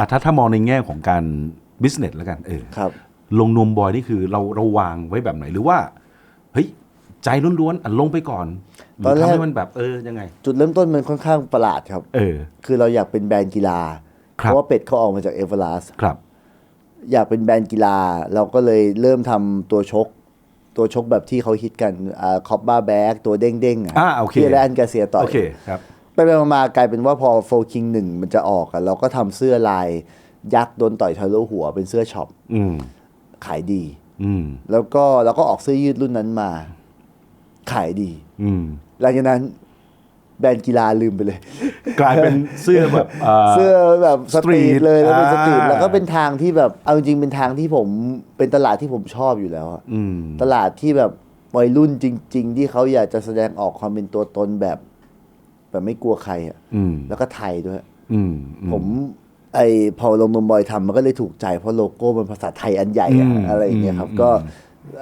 อะถ้าถ้ามองในแง่ของการบิสเนสแล้วกันเออครับ ลงนวมบอยนี่คือเราเราวางไว้แบบไหนหรือว่าเฮ้ยใจล้วนๆอะลงไปก่อนหตอนรือแรก ทำให้มันแบบเออยังไง จุดเริ่มต้นมันค่อนข้างประหลาดครับ เออ คือเราอยากเป็นแบรนด์กีฬาครับเพราะว่าเป็ดเขาออกมาจากเอเวอร์ลาสครับ อยากเป็นแบรนด์กีฬา เราก็เลยเริ่มทำตัวชก ตัวชกแบบที่เขาฮิตกันอ่าคอปบ้าแบ็กตัวเด้งเด้งๆอะอ่าโอเค ที่แลนกาเซียต่อย โอเคครับ ไปไปมามากลายเป็นว่าพอโฟคิงหนึ่งมันจะออกอะเราก็ทำเสื้อลายยักษ์โดนต่อยทะลุหัวเป็นเสื้อช็อปอืม ขายดี อืม แล้วก็เราก็ออกเสื้อยืดรุ่นนั้นมา ขายดี อืม หลังจากนั้นแบรนด์กีฬาลืมไปเลย กลายเป็นเสื้อแบบอ่าเสื้อแบบสตรีท Street เลยแล้วเป็นสตรีทอ่า แล้วก็เป็นทางที่แบบเอาจริงๆเป็นทางที่ผมเป็นตลาดที่ผมชอบอยู่แล้วอะอืม ตลาดที่แบบวัยรุ่นจริง ๆ ที่เขาอยากจะแสดงออกความเป็นตัวตนแบบ แบบไม่กลัวใครอะอืมแล้วก็ไทยด้วยอืมอืผมไอพอลงนมบอยทำมันก็เลยถูกใจ เพราะโลโก้มันภาษาไทยอันใหญ่อะอืมอะไรอย่างเงี้ยครับอืมก็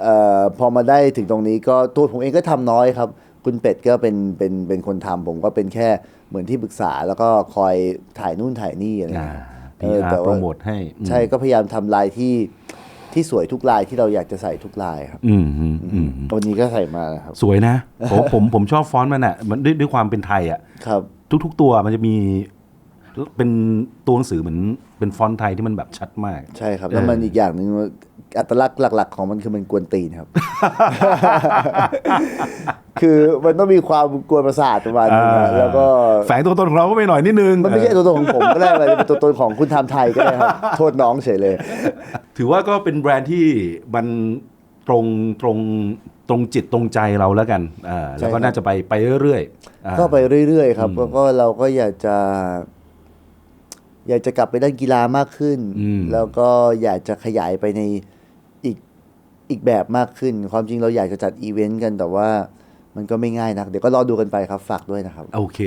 เอ่อพอมาได้ถึงตรงนี้ก็ตัวผมเองก็ทำน้อยครับ คุณเป็ดก็เป็นเป็นเป็นคนทำผมก็เป็นแค่เหมือนที่ปรึกษาแล้วก็คอยถ่ายนู่นถ่ายนี่อะไรอ่าเงี้ย PR แต่โปรว่าโมทให้อืมใช่ก็พยายามทำลายที่ ที่สวยทุกลายที่เราอยากจะใส่ทุกลายครับอืมอืมอืมวันนี้ก็ใส่มานะครับ สวยนะผมผมผมชอบฟอนต์มันอะมันด้วยด้วยความเป็นไทยอะครับ ทุก ๆ ตัวมันจะมีเป็นตัวหนังสือเหมือนเป็นฟอนต์ไทยที่มันแบบชัดมาก ใช่ครับ แล้วมันอีกอย่างหนึ่งอัตลักษณ์หลัก ๆ ของมันคือมันกวนตีนครับ คือมันต้องมีความกวนประสาทประมาณนึงนะแล้วก็แฝงตัวตนของเราก็ไปหน่อยนิดนึงมันไม่ใช่ตัวตนของผมก็ได้อะไรเป็นตัวตนของคุณทำไทยก็ได้ครับโทษน้องเฉยเลย ถือว่าก็เป็นแบรนด์ที่มันตรงตรงตรงจิตตรงใจเราแล้วกันอ่าแล้วก็ใช่ครับน่าจะไปไปเรื่อยๆอ่าก็ไปเรื่อย ๆ ครับแล้วก็เราก็อยากจะ อยากจะกลับไปด้านกีฬามากขึ้นอืมแล้วก็อยากจะขยายไปในอีกอีกแบบมากขึ้น ความจริงเราอยากจะจัดอีเวนต์กันแต่ว่า มันก็ไม่ง่ายนะเดี๋ยวก็รอดูกันไปครับฝากด้วยนะครับ โอเค